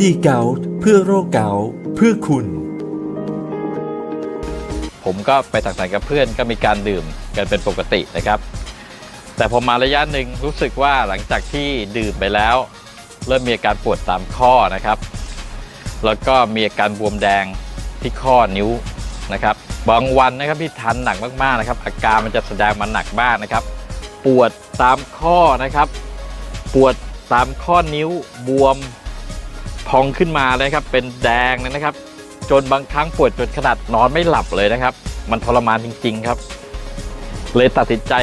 ดีเกาต์เพื่อโรคเกาต์เพื่อคุณ ผมก็ไปสังสรรค์กับเพื่อนก็มีการดื่มกันเป็นปกตินะครับ แต่พอมาระยะหนึ่งรู้สึกว่าหลังจากที่ดื่มไปแล้ว เริ่มมีอาการปวดตามข้อนะครับ แล้วก็มีอาการบวมแดงที่ข้อนิ้วนะครับบางวันนะครับที่ทานหนักมากๆนะครับ อาการมันจะแสดงมาหนักมากนะครับ ปวดตามข้อนะครับ ปวดตามข้อนิ้วบวม พองขึ้นมาเลยครับ เป็นแดงเลยนะครับ จนบางครั้งปวดจนขนาดนอนไม่หลับเลยนะครับ มันทรมานจริง ๆครับ เลยตัดสินใจ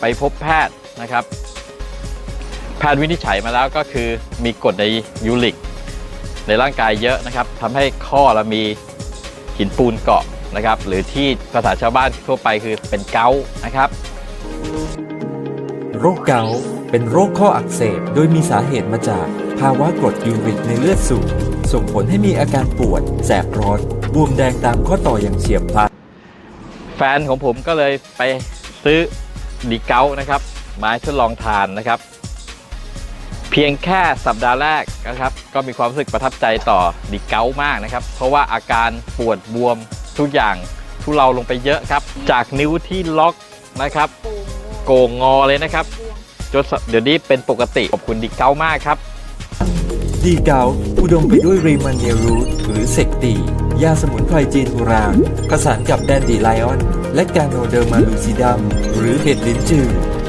ไปพบแพทย์นะครับ แพทย์วินิจฉัยมาแล้วก็คือมีกรดในยูริก ในร่างกายเยอะนะครับทำให้ข้อเรามีหินปูนเกาะนะครับ หรือที่ภาษาชาวบ้านทั่วไปคือเป็นเกานะครับ โรคเกา เป็นโรคข้ออักเสบ โดยมีสาเหตุมาจากภาวะกรดยูริกในเลือดสูง ส่งผลให้มีอาการปวด แสบร้อน บวมแดงตามข้อต่ออย่างเฉียบพลัน แฟนของผมก็เลยไปซื้อดีเกาต์นะครับมาทดลองทานนะครับ เพียงแค่สัปดาห์แรกนะครับ ก็มีความรู้สึกประทับใจต่อดีเกาต์มากนะครับ เพราะว่าอาการปวดบวมทุกอย่างทุเลาลงไปเยอะครับ จากนิ้วที่ล็อกนะครับ โก่งงอเลยนะครับ จนเดี๋ยวนี้เป็นปกติ ขอบคุณดีเกามากครับ ดีเกาอุดมไปด้วยรีมันเนรูทหรือเซกตี ยาสมุนไพรจีนโบราณผสานกับแดนดีไลออน และกาโนเดอร์มาลูซิดัมหรือเห็ดลิ้นจือ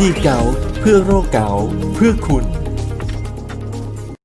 ดีเกาเพื่อโรคเกาเพื่อคุณ